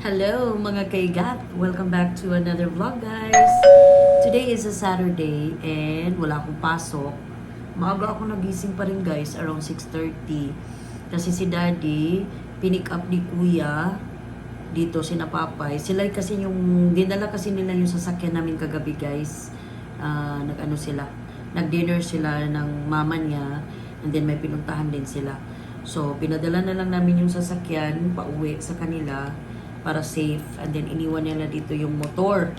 Hello mga kaigat! Welcome back to another vlog guys! Today is a Saturday and wala akong pasok. Maaga ako nagising pa rin guys, around 6.30. Kasi si daddy, pinick up ni kuya dito si Papay. Sila kasi yung, dinala kasi nila yung sasakyan namin kagabi guys. Ah, nag-ano sila, nag-dinner sila ng mama niya and then may pinuntahan din sila. So, pinadala na lang namin yung sasakyan pauwi sa kanila para safe and then iniwan nila dito yung motor.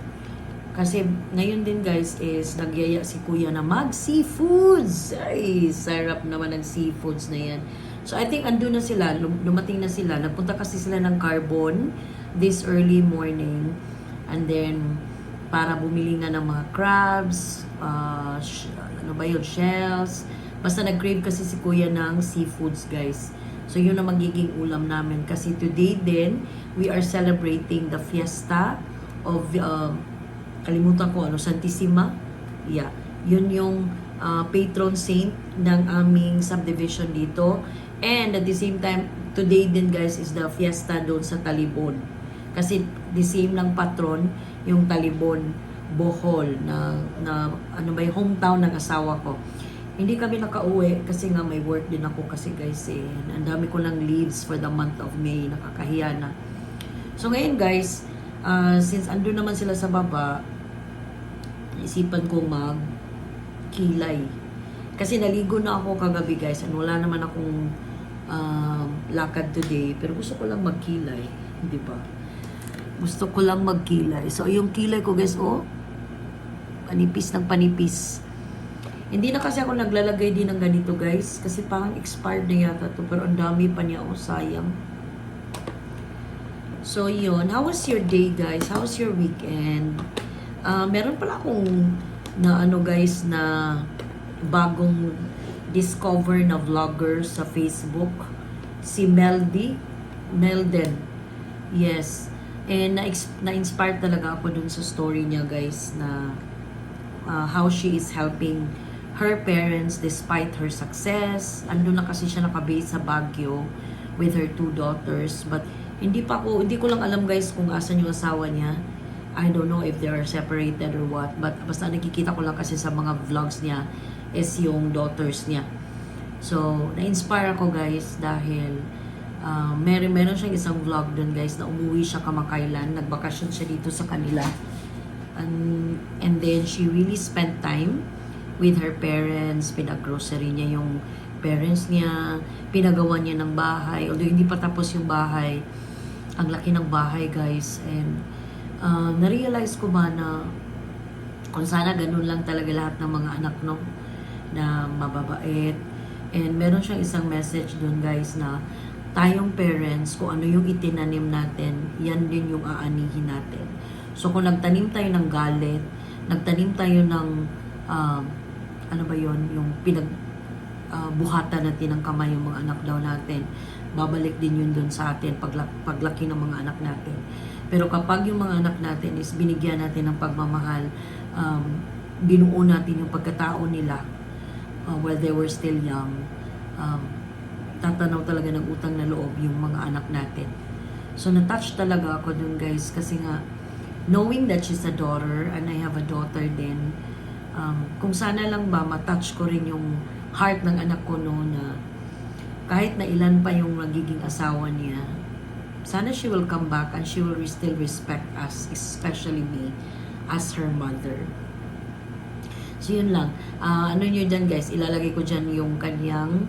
Kasi ngayon din guys is nagyaya si kuya na mag seafoods. Ay, sarap naman ng seafoods na yan. So I think andun na sila, lum- dumating na sila. Nagpunta kasi sila ng carbon this early morning. And then para bumili nga ng mga crabs, uh, ano ba yun, shells. Basta nag-crave kasi si kuya ng seafoods guys. So yun ang magiging ulam namin. Kasi today din, we are celebrating the fiesta of, uh, kalimutan ko ano, Santissima. Yeah. Yun yung uh, patron saint ng aming subdivision dito. And at the same time, today din guys is the fiesta doon sa Talibon. Kasi the same ng patron, yung Talibon, Bohol, na, na ano ba yung hometown ng asawa ko. Hindi kami nakauwi kasi nga may work din ako kasi guys eh. Ang dami ko ng leaves for the month of May. Nakakahiya na. So ngayon guys, uh, since andun naman sila sa baba, isipan ko mag kilay. Kasi naligo na ako kagabi guys and wala naman akong um, lakad today. Pero gusto ko lang magkilay. Di ba? Gusto ko lang magkilay. So yung kilay ko guys, oh, panipis ng panipis. Hindi na kasi ako naglalagay din ng ganito guys. Kasi parang expired na yata to. Pero ang dami pa niya. Oh, sayang. So, yun. How was your day guys? How was your weekend? Ah, meron pala akong na ano guys na bagong discover na vlogger sa Facebook. Si Meldy. Melden. Yes. And na- na-inspire talaga ako dun sa story niya guys na uh, how she is helping her parents despite her success. Ando na kasi siya nakabase sa Baguio with her two daughters. But hindi pa ko, hindi ko lang alam guys kung asan yung asawa niya. I don't know if they are separated or what. But basta nakikita ko lang kasi sa mga vlogs niya is yung daughters niya. So, na-inspire ako guys dahil uh, meron, meron siyang isang vlog dun guys na umuwi siya kamakailan. Nagbakasyon siya dito sa kanila. And, and then she really spent time with her parents. Pinag-grocery niya yung parents niya. Pinagawa niya ng bahay. Although hindi pa tapos yung bahay. Ang laki ng bahay guys. And uh, na-realize ko ba na kung sana ganun lang talaga lahat ng mga anak no na mababait and meron siyang isang message doon guys na tayong parents kung ano yung itinanim natin yan din yung aanihin natin so kung nagtanim tayo ng galit nagtanim tayo ng um, ano ba yon yung pinag uh, buhatan natin ng kamay yung mga anak daw natin babalik din yun doon sa atin pagla- paglaki ng mga anak natin pero kapag yung mga anak natin is binigyan natin ng pagmamahal um, binuo natin yung pagkatao nila uh, while they were still young, um, tatanaw talaga ng utang na loob yung mga anak natin. So, na-touch talaga ako dun guys kasi nga, knowing that she's a daughter and I have a daughter din, um, kung sana lang ba matouch ko rin yung heart ng anak ko no na kahit na ilan pa yung magiging asawa niya, sana she will come back and she will still respect us, especially me, as her mother. So, yun lang. Ah, ano nyo dyan, guys? Ilalagay ko dyan yung kanyang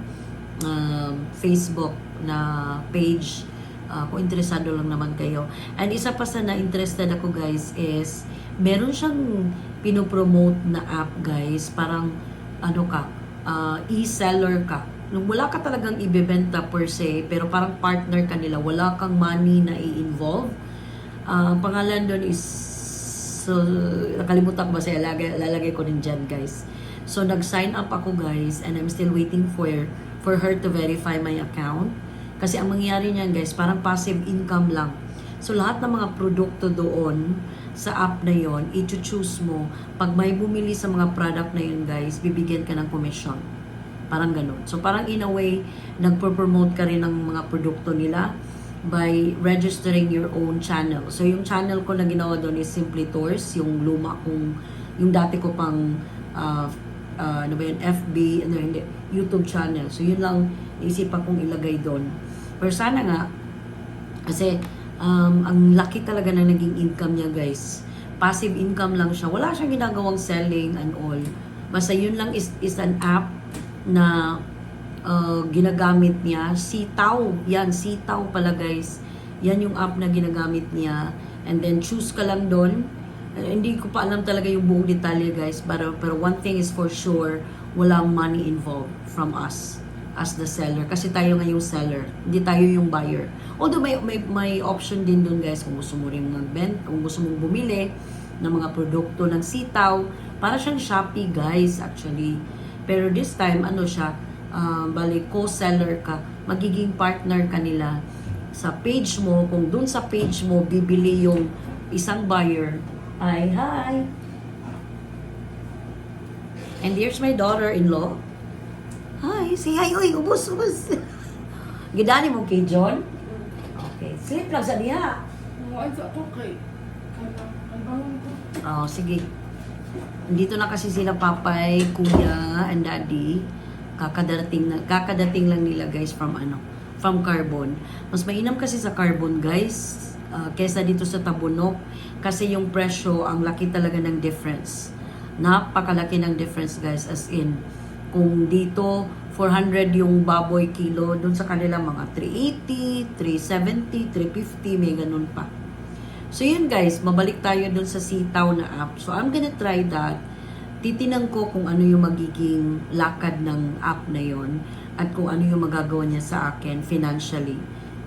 um, Facebook na page. Ah, kung interesado lang naman kayo. And isa pa sa na-interested ako, guys, is meron siyang pinopromote na app, guys. Parang, ano ka, ah, e-seller ka. Nung wala ka talagang ibebenta per se, pero parang partner ka nila, wala kang money na i-involve. Ah, ang pangalan doon is So, nakalimutan ko ba sa ilalagay, ilalagay ko din dyan, guys. So, nag-sign up ako, guys, and I'm still waiting for for her to verify my account. Kasi ang mangyayari niyan, guys, parang passive income lang. So, lahat ng mga produkto doon sa app na yon i-choose mo. Pag may bumili sa mga product na yun, guys, bibigyan ka ng commission. Parang ganun. So, parang in a way, nagpo-promote ka rin ng mga produkto nila. by registering your own channel. So yung channel ko na ginawa doon is Simply Tours, yung luma kong, yung dati ko pang uh, uh, ano ba yun, FB, ano hindi, YouTube channel. So yun lang naisipan kong ilagay doon. Pero sana nga, kasi um, ang laki talaga na naging income niya guys. Passive income lang siya. Wala siyang ginagawang selling and all. Basta yun lang is, is an app na uh, ginagamit niya. Sitaw. Yan, Sitaw pala guys. Yan yung app na ginagamit niya. And then choose ka lang doon. Uh, hindi ko pa alam talaga yung buong detalye guys. Pero, pero one thing is for sure, walang money involved from us as the seller. Kasi tayo nga yung seller. Hindi tayo yung buyer. Although may, may, may option din doon guys kung gusto mo rin mag-bent, kung gusto mong bumili ng mga produkto ng sitaw. Para siyang Shopee guys actually. Pero this time, ano siya, uh, bali co-seller ka, magiging partner ka nila sa page mo, kung dun sa page mo bibili yung isang buyer, ay hi! And here's my daughter-in-law. Hi, say hi, oy, ubos, ubos. Gidani mo kay John? Sleep lang sa diha. Muwan sa ako kay kanang ko. Oh, sige. Dito na kasi sila papay, kuya, and daddy. Kakadating na, kakadating lang nila guys from ano, from Carbon. Mas mainam kasi sa Carbon guys, uh, kesa dito sa Tabunok kasi yung presyo ang laki talaga ng difference. Napakalaki ng difference guys as in kung dito 400 yung baboy kilo, dun sa kanila mga 380, 370, 350, may ganun pa. So yun guys, mabalik tayo dun sa sitaw na app. So I'm gonna try that. Titinan ko kung ano yung magiging lakad ng app na yon at kung ano yung magagawa niya sa akin financially.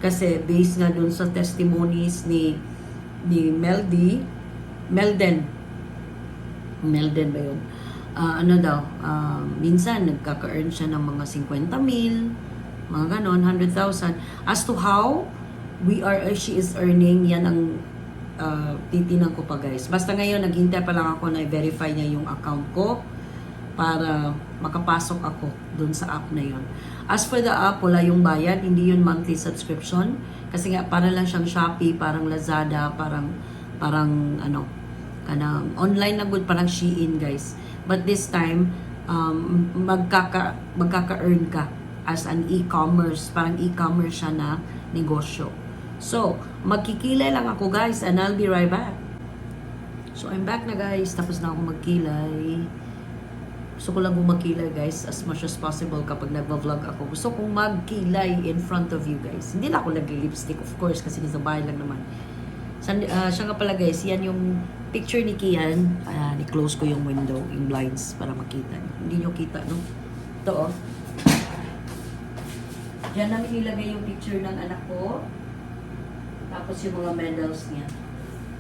Kasi based nga dun sa testimonies ni ni Meldy, Melden, Melden ba yun? Ah, ano daw, ah, minsan nagkaka-earn siya ng mga 50 mil, mga ganon, 100,000. As to how we are, uh, she is earning, yan ang uh, titinan ko pa guys. Basta ngayon, naghintay pa lang ako na i-verify niya yung account ko para makapasok ako dun sa app na yon. As for the app, wala yung bayad, hindi yun monthly subscription. Kasi nga, para lang siyang Shopee, parang Lazada, parang, parang ano, kanang online na good, parang Shein guys. But this time, um, magkaka, magkaka-earn ka as an e-commerce, parang e-commerce siya na negosyo. So, magkikilay lang ako guys and I'll be right back. So, I'm back na guys. Tapos na ako magkilay. Gusto ko lang magkilay guys as much as possible kapag nagva-vlog ako. Gusto kong magkilay in front of you guys. Hindi na ako nag-lipstick of course kasi sa bahay lang naman. San, ah, siya nga pala guys, yan yung picture ni Kian. Uh, ni-close ko yung window, yung blinds para makita. Hindi nyo kita, no? Ito oh. Diyan namin nilagay yung picture ng anak ko. Tapos yung mga medals niya.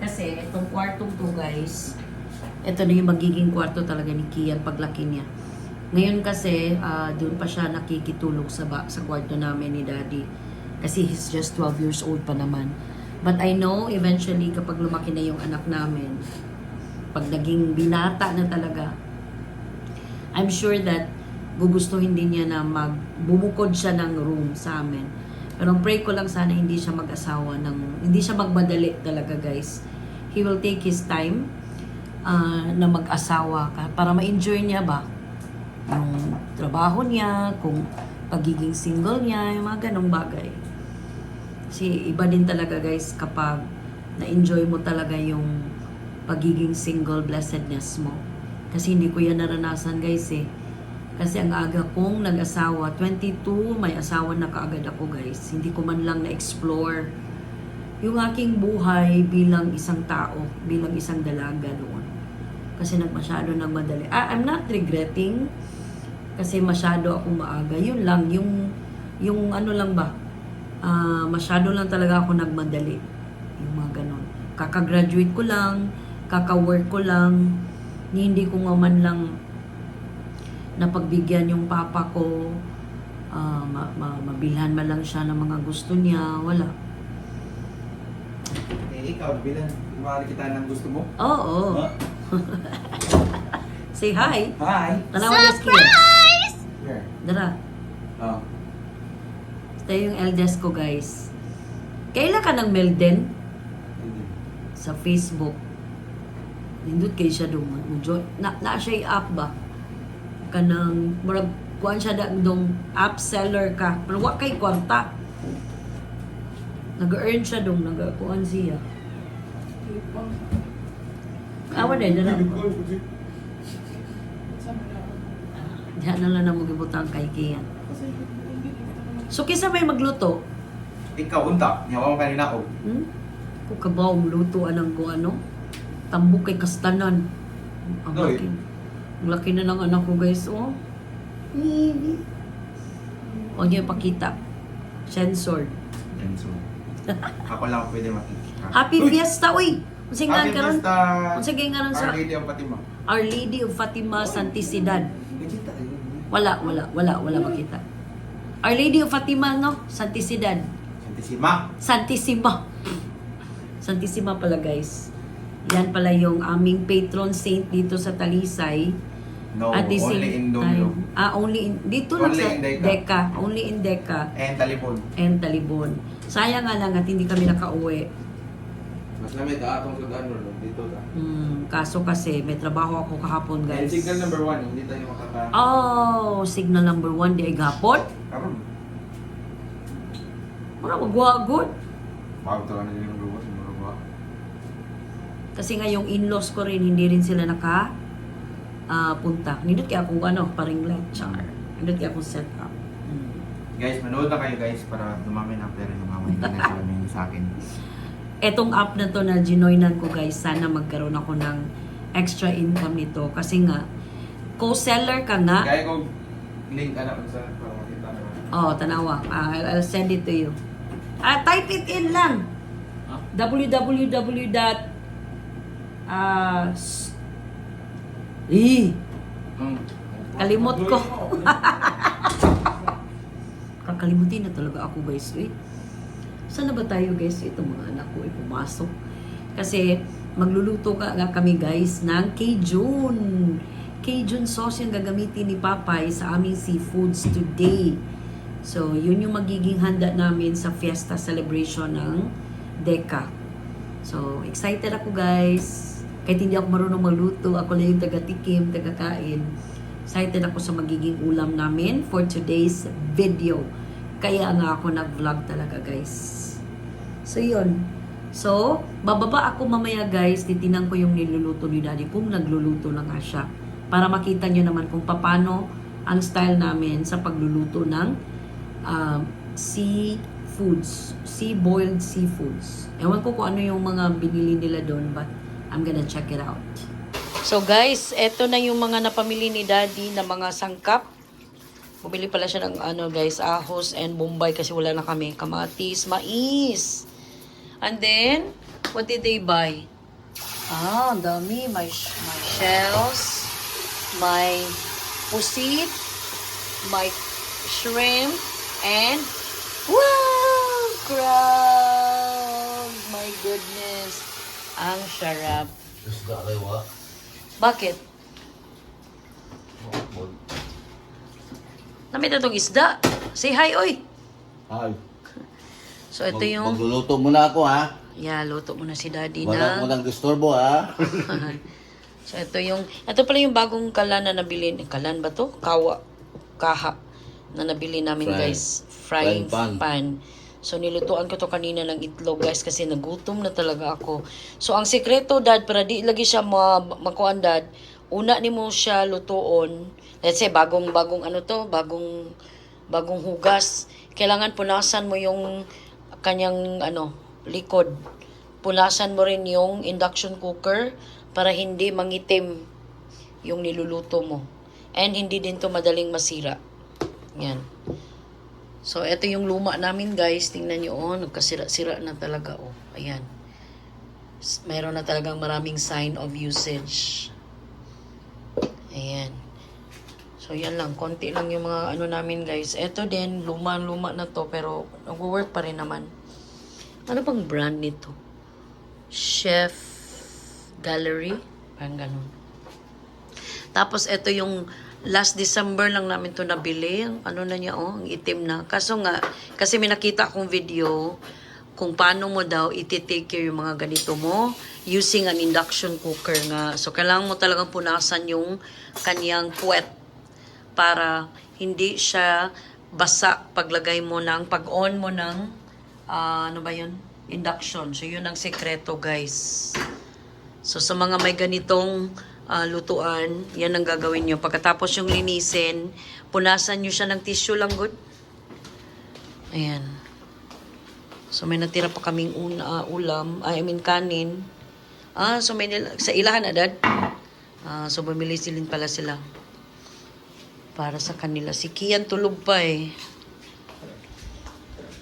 Kasi itong kwartong to guys, ito na yung magiging kwarto talaga ni Kian paglaki niya. Ngayon kasi, ah, doon pa siya nakikitulog sa, ba- sa kwarto namin ni Daddy. Kasi he's just 12 years old pa naman. But I know eventually kapag lumaki na yung anak namin, pag naging binata na talaga, I'm sure that gugustuhin din niya na mag bumukod siya ng room sa amin. Pero pray ko lang sana hindi siya mag-asawa ng hindi siya magmadali talaga guys. He will take his time ah, na mag-asawa ka para ma-enjoy niya ba yung trabaho niya, kung pagiging single niya, yung mga ganong bagay. Kasi iba din talaga guys kapag na-enjoy mo talaga yung pagiging single blessedness mo. Kasi hindi ko yan naranasan guys eh. Kasi ang aga kong nag-asawa, 22, may asawa na kaagad ako guys. Hindi ko man lang na-explore yung aking buhay bilang isang tao, bilang isang dalaga noon. Kasi nagmasyado nang madali. Ah, I'm not regretting kasi masyado akong maaga. Yun lang, yung, yung ano lang ba, ah, masyado lang talaga ako nagmadali. Yung mga ganon. Kakagraduate ko lang, kaka-work ko lang, ni hindi ko nga man lang napagbigyan yung papa ko, ah, ma- ma- mabilhan man lang siya ng mga gusto niya, wala. Eh, ikaw, bilang kumari kita ng gusto mo. Oo. Huh? Say hi. Hi! Tanawa. Here. Dara. Oh. Ito yung eldest ko, guys. Kailan ka ng Melden? Sa Facebook. Nindot kay siya mo na na siya app ba? Kanang murag kuan siya da dong app seller ka. Pero wa kay kwarta. Nag-earn siya dong nag-kuan siya. Awa din na ako? Diyan na lang na mo gibutang kay Kian. Kasi hindi hindi ko naman. So kisa may magluto, Ikaw, unta. Niyawa mo kanina ako. hmm? Kung kabaw luto anang ko ano, tambok kay kastanan. Ang Noy. laki. Ang laki na ng anak ko guys, oh. Huwag niyo ipakita. Censored. Yan, so. Ako lang pwede makikita. Happy Fiesta, uy! Kung sige nga Happy karon, Fiesta! sige nga ron sa Our Lady of Fatima. Our Lady of Fatima Santisidad. Nakita. Wala, wala, wala, wala makita. Our Lady of Fatima, no? Santisidad. Santissima. Santissima. Santissima pala guys. Yan pala yung aming patron saint dito sa Talisay. No, At only in time- Ah, only in, dito lang Only sa in Deca. Deca. Only in Deca And Talipon. and Talibon. Sayang nga lang at hindi kami nakauwi. Mas lamig ka atong sa ano, dito ta. Hmm, kaso kasi may trabaho ako kahapon And guys. signal number one, hindi tayo makaka... Oh, signal number one di ay gapon. Karon. Mura magwagod. Wow, tawa na yung number one. Number one. Kasi nga yung in-laws ko rin, hindi rin sila naka ah, punta. Nindot kaya akong ano, paring lecture. Nindot kaya akong set up. Hmm. Guys, manood na kayo guys para dumami na pera ng mga hindi na sa akin. Etong app na to na ginoinan ko guys, sana magkaroon ako ng extra income nito. Kasi nga, co-seller ka nga. Kaya ko link anak ko sa para makita naman. Oh, tanawa. Ah, I'll, I'll send it to you. Ah, type it in lang. www. Ah, s- eh, Hmm. Kalimot ko. kakalimutin na talaga ako guys. Wait. Saan na ba tayo guys? Ito mga anak ko ay pumasok. Kasi magluluto ka nga kami guys ng Cajun. Cajun sauce yung gagamitin ni Papay sa aming seafoods today. So, yun yung magiging handa namin sa fiesta celebration ng Deca. So, excited ako guys. Kahit hindi ako marunong magluto, ako lang yung taga-tikim, taga-kain. Excited ako sa magiging ulam namin for today's video. Kaya nga ako nag-vlog talaga guys. So, yun. So, bababa ako mamaya guys, titinan ko yung niluluto ni daddy kung nagluluto na nga siya. Para makita nyo naman kung paano ang style namin sa pagluluto ng um, seafoods. Sea-boiled seafoods. Ewan ko kung ano yung mga binili nila doon, but I'm gonna check it out. So guys, eto na yung mga napamili ni Daddy na mga sangkap. Bumili pala siya ng ano guys, ahos and bombay kasi wala na kami. Kamatis, mais. And then, what did they buy? Ah, ang dami. My, my shells, my pusit, my shrimp, and wow, crab! My goodness. Ang sarap. Isda kayo wa. Bakit? Namit na itong isda. Say hi, oy. Ay. So, ito mag- yung... Magluluto muna ako ha. Yeah, luto muna si daddy Wala mo na... nang disturbo ha. so, ito yung... Ito pala yung bagong kalan na nabili. Kalan ba to? Kawa. Kaha. Na nabili namin, Fry- guys. Frying frying pan. pan. So, nilutuan ko to kanina ng itlog, guys, kasi nagutom na talaga ako. So, ang sekreto, dad, para di lagi siya ma makuan, dad, una ni mo siya lutuon. Let's say, bagong, bagong ano to, bagong, bagong hugas. Kailangan punasan mo yung kanyang, ano, likod. Punasan mo rin yung induction cooker para hindi mangitim yung niluluto mo. And hindi din to madaling masira. Yan. So, ito yung luma namin, guys. Tingnan nyo, oh, nagkasira-sira na talaga, oh. Ayan. Mayroon na talagang maraming sign of usage. Ayan. So, yan lang. Konti lang yung mga ano namin, guys. Ito din, luma-luma na to, pero nag-work pa rin naman. Ano bang brand nito? Chef Gallery? Parang ganun. Tapos, ito yung last December lang namin to nabili. Ano na niya, oh, ang itim na. Kaso nga, kasi may nakita akong video, kung paano mo daw iti-take care yung mga ganito mo using an induction cooker nga. So, kailangan mo talagang punasan yung kanyang puwet para hindi siya basa paglagay mo ng, pag-on mo ng, ah, ano ba yun? Induction. So, yun ang sekreto, guys. So, sa mga may ganitong ah, lutuan, yan ang gagawin nyo. Pagkatapos yung linisin, punasan nyo siya ng tissue lang, good? Ayan. So, may natira pa kaming una, ah, ulam, I mean, kanin. Ah, so may nila, sa ilahan na, dad? Ah, so, bumili silin pala sila. Para sa kanila. Si Kian tulog pa eh.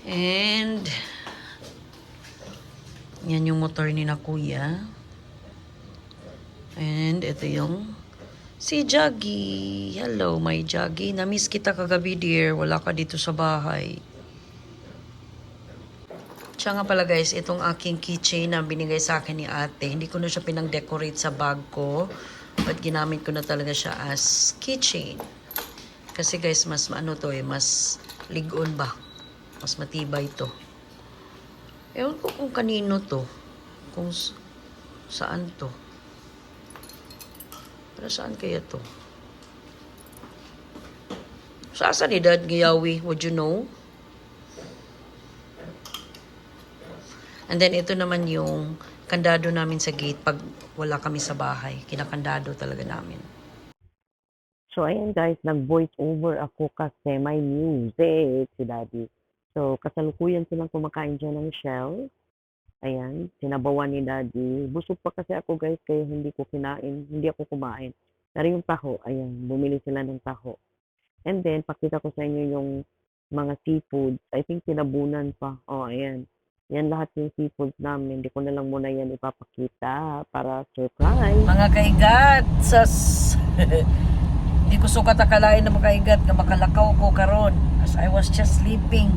And, yan yung motor ni na kuya. And, ito yung si Jaggy. Hello, my Jaggy. Namiss kita kagabi, dear. Wala ka dito sa bahay. Siya nga pala guys, itong aking keychain na binigay sa akin ni ate. Hindi ko na siya pinang-decorate sa bag ko. But ginamit ko na talaga siya as keychain. Kasi guys, mas ano to eh, mas ligon ba? Mas matibay to. Ewan ko kung kanino to. Kung saan to. Pero saan kaya to? Saan ni Dad Giyawi? Would you know? And then ito naman yung kandado namin sa gate pag wala kami sa bahay. Kinakandado talaga namin. So, ayan guys, nag-voice over ako kasi may music si Daddy. So, kasalukuyan silang kumakain dyan ng shell. Ayan, sinabawan ni Daddy. Busog pa kasi ako guys, kaya hindi ko kinain, hindi ako kumain. Pero yung taho, ayan, bumili sila ng taho. And then, pakita ko sa inyo yung mga seafoods. I think tinabunan pa. Oh, ayan. Yan lahat yung seafoods namin. Hindi ko na lang muna yan ipapakita para surprise. Mga kaigat, sas... Hindi ko sukat akalain na makaigat nga makalakaw ko karon as I was just sleeping.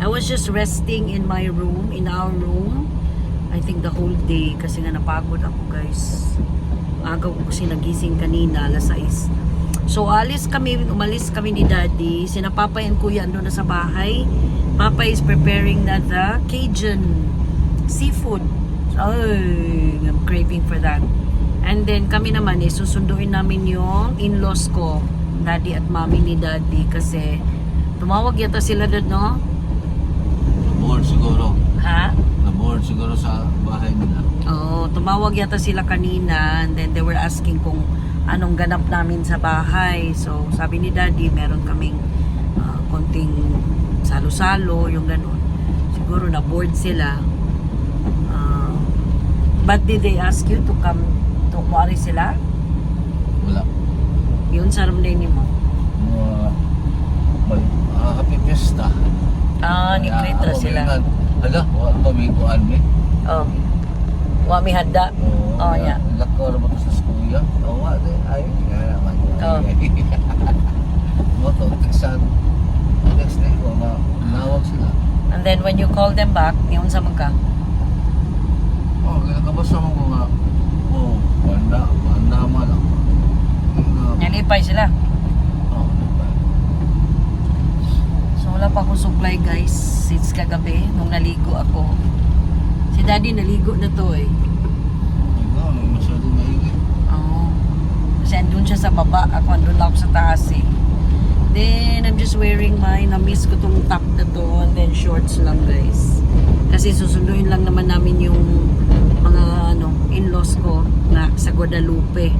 I was just resting in my room, in our room. I think the whole day kasi nga napagod ako guys. Agaw ko kasi nagising kanina, alas 6. So alis kami, umalis kami ni Daddy. Sina Papa and Kuya ando na sa bahay. Papa is preparing na the Cajun seafood. Ay, I'm craving for that. And then kami naman eh, susunduin namin yung in-laws ko, daddy at mommy ni daddy kasi tumawag yata sila doon, no? Naboard siguro. Ha? Naboard siguro sa bahay nila. Oo, tumawag yata sila kanina and then they were asking kung anong ganap namin sa bahay. So, sabi ni daddy, meron kaming ah, konting salo-salo, yung ganun. Siguro na bored sila. Ah, but did they ask you to come to Kuwari sila? Wala. Yun sa ramday ni mo. Mga may ah, happy fiesta. Ah, ni Kritra sila. Hala, wala pa may kuan mi. Oh. Wa mi handa. Oh, yeah. Lako ra mo sa skuya. Oo, wa de ay nga naman. Oh. Mo to tiksan. Next day ko na nawag sila. And then when you call them back, yun sa mga Oh, ginagabasa mo ko nga. Oh, ako. Nga- nalipay sila. Oh, diba? So wala pa akong supply guys since kagabi nung naligo ako. Si daddy naligo na to eh. Ikaw, masyado. Oo. Kasi andun siya sa baba. Ako andun lang ako sa taas eh. Then, I'm just wearing my, na-miss ko tong top na to and then shorts lang guys. Kasi susunduin lang naman namin yung mga ano, in-laws ko na sa Guadalupe.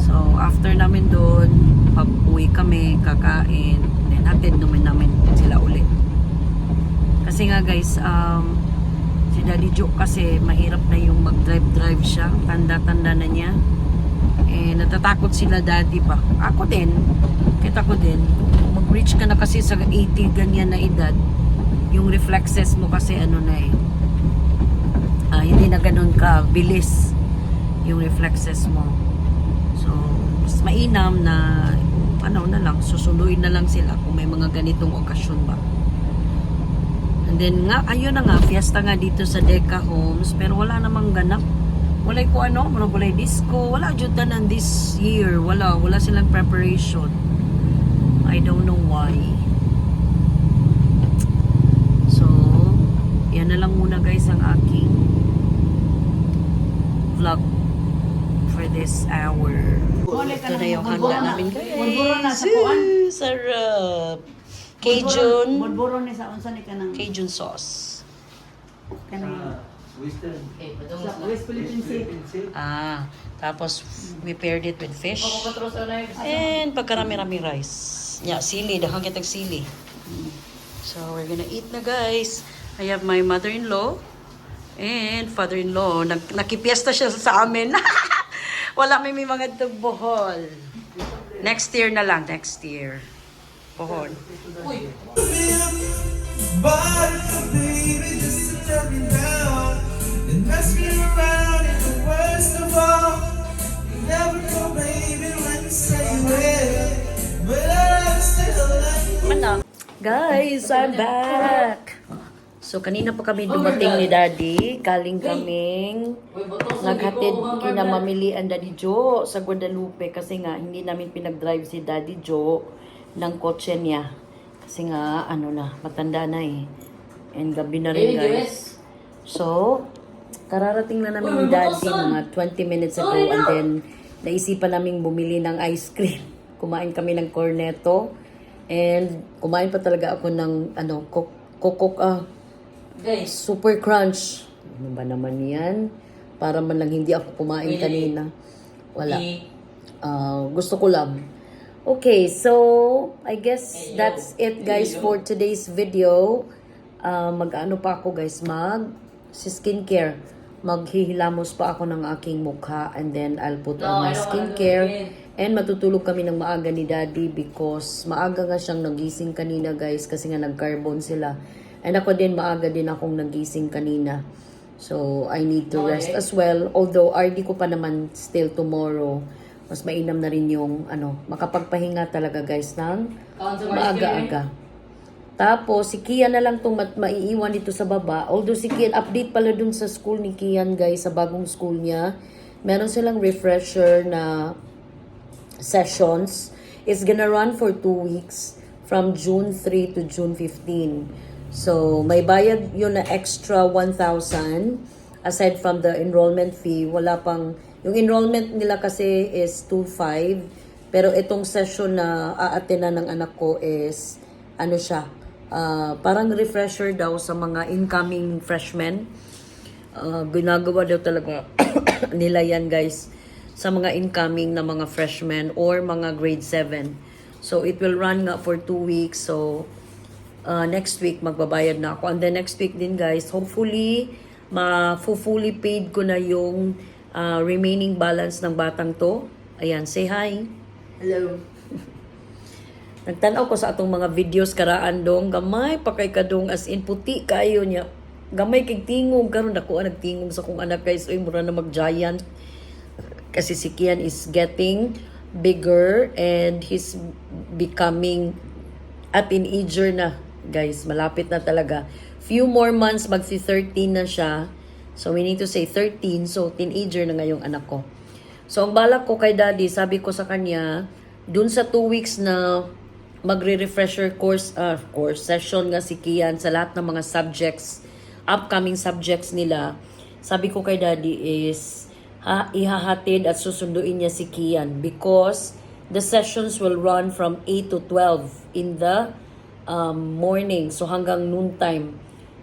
So, after namin doon, pag-uwi kami, kakain, then attend naman namin sila ulit. Kasi nga guys, um, si Daddy Joe kasi mahirap na yung mag-drive-drive siya. Tanda-tanda na niya. Eh, natatakot sila daddy pa. Ako din. Kita ko din. Mag-reach ka na kasi sa 80 ganyan na edad. Yung reflexes mo kasi ano na eh. Ah, hindi na ganun ka bilis yung reflexes mo. So, mas mainam na ano na lang, susunduin na lang sila kung may mga ganitong okasyon ba. And then nga, ayun na nga, fiesta nga dito sa Deca Homes, pero wala namang ganap. Wala ko ano, wala walay disco, wala jud tanan this year, wala, wala silang preparation. I don't know why. So, yan na lang muna guys ang aking vlog for this hour. Ito na yung handa namin guys. Sarap. Cajun. Bulburo ni sa unsa ni kanang Cajun sauce. kanang Western. sa West Philippine Sea. Ah, tapos we paired it with fish. And pagkarami-rami rice. Yeah, sili. Dahan kitag sili. So, we're gonna eat na, guys. I have my mother-in-law and father-in-law. Nag nakipiesta siya sa amin. Wala may may mga tugbohol. Next year na lang. Next year. Like you. Guys, I'm back! So, kanina pa kami dumating ni Daddy. Galing kaming naghatid kinamamilian Daddy Joe sa Guadalupe kasi nga hindi namin pinag-drive si Daddy Joe ng kotse niya. Kasi nga, ano na, matanda na eh. And gabi na rin guys. So, kararating na namin ni Daddy mga 20 minutes ago and then naisipan namin bumili ng ice cream. Kumain kami ng cornetto and kumain pa talaga ako ng ano, kokok, ah, Guys, super crunch. Ano ba naman yan? Para man lang hindi ako kumain kanina. Wala. Ah, gusto ko lang. Okay, so I guess that's it guys for today's video. Ah, mag-ano pa ako guys, mag si skincare. Maghihilamos pa ako ng aking mukha and then I'll put on my skincare. And matutulog kami ng maaga ni Daddy because maaga nga siyang nagising kanina guys kasi nga nag-carbon sila. And ako din maaga din akong nagising kanina. So I need to rest as well. Although RD ko pa naman still tomorrow. Mas mainam na rin yung ano, makapagpahinga talaga guys ng maaga-aga. Tapos, si Kian na lang itong maiiwan dito sa baba. Although si Kian, update pala dun sa school ni Kian guys, sa bagong school niya. Meron silang refresher na sessions. It's gonna run for two weeks from June 3 to June 15. So, may bayad yun na extra 1,000 aside from the enrollment fee. Wala pang, yung enrollment nila kasi is 2,500. Pero itong session na aatenan ng anak ko is, ano siya, ah, parang refresher daw sa mga incoming freshmen. Uh, ginagawa daw talaga nila yan guys sa mga incoming na mga freshmen or mga grade 7. So it will run nga for two weeks. So uh, next week magbabayad na ako. And then next week din guys, hopefully ma-fully paid ko na yung uh, remaining balance ng batang to. Ayan, say hi. Hello. Nagtanaw ko sa atong mga videos karaan dong gamay pa kay kadong as in puti kayo niya. Gamay kay tingog karon dako ang nagtingog sa kong anak guys oy mura na mag-giant. Kasi si Kian is getting bigger and he's becoming a teenager na guys. Malapit na talaga. Few more months magsi 13 na siya. So we need to say 13 so teenager na ngayong anak ko. So, ang balak ko kay daddy, sabi ko sa kanya, dun sa two weeks na magre-refresher course, uh, course session nga si Kian sa lahat ng mga subjects, upcoming subjects nila, sabi ko kay daddy is, ha, ihahatid at susunduin niya si Kian because the sessions will run from 8 to 12 in the um, morning. So, hanggang noon time.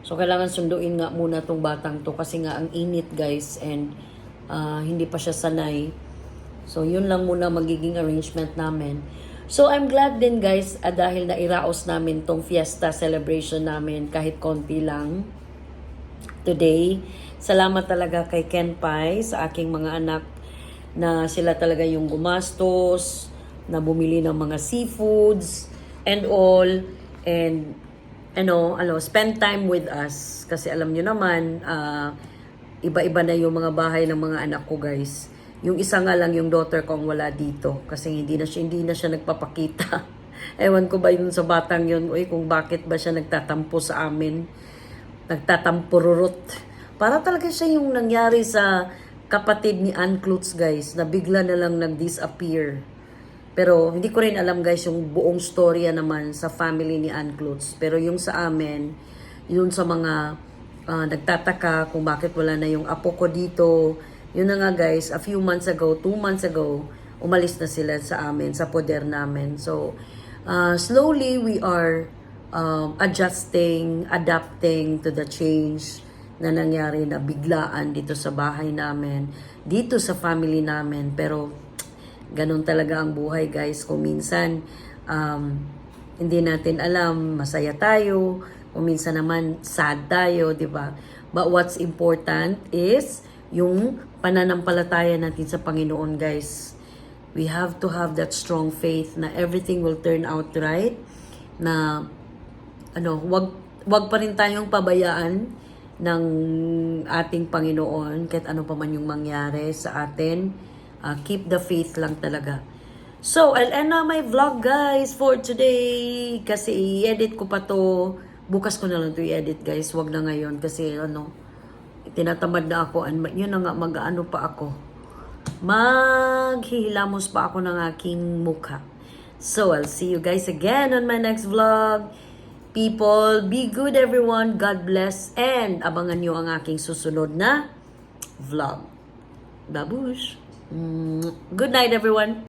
So, kailangan sunduin nga muna tong batang to kasi nga ang init guys and ah, hindi pa siya sanay. So, yun lang muna magiging arrangement namin. So, I'm glad din guys ah, dahil nairaos namin tong fiesta celebration namin kahit konti lang today. Salamat talaga kay Ken Pai sa aking mga anak na sila talaga yung gumastos, na bumili ng mga seafoods and all and ano, ano, spend time with us kasi alam nyo naman ah, iba-iba na yung mga bahay ng mga anak ko guys. Yung isa nga lang yung daughter ko ang wala dito kasi hindi na siya hindi na siya nagpapakita. Ewan ko ba yun sa batang yun, uy, kung bakit ba siya nagtatampo sa amin. Nagtatampururot. Para talaga siya yung nangyari sa kapatid ni Ann Klutz, guys, na bigla na lang nag-disappear. Pero hindi ko rin alam guys yung buong storya naman sa family ni Ann Klutz. Pero yung sa amin, yun sa mga ah, nagtataka kung bakit wala na yung apo ko dito. Yun na nga guys, a few months ago, two months ago, umalis na sila sa amin, sa poder namin. So, ah, slowly we are um, adjusting, adapting to the change na nangyari na biglaan dito sa bahay namin, dito sa family namin. Pero, ganun talaga ang buhay guys. Kung minsan, um, hindi natin alam, masaya tayo, kung minsan naman sad tayo, di ba? But what's important is yung pananampalataya natin sa Panginoon, guys. We have to have that strong faith na everything will turn out right, na ano, wag wag pa rin tayong pabayaan ng ating Panginoon kahit ano pa man yung mangyari sa atin. Ah, keep the faith lang talaga. So, I'll end na my vlog guys for today kasi i-edit ko pa to. Bukas ko na lang to i-edit guys. Wag na ngayon kasi ano, tinatamad na ako. and Yun na nga, mag-ano pa ako. Maghihilamos pa ako ng aking mukha. So, I'll see you guys again on my next vlog. People, be good everyone. God bless. And abangan nyo ang aking susunod na vlog. Babush. Good night everyone.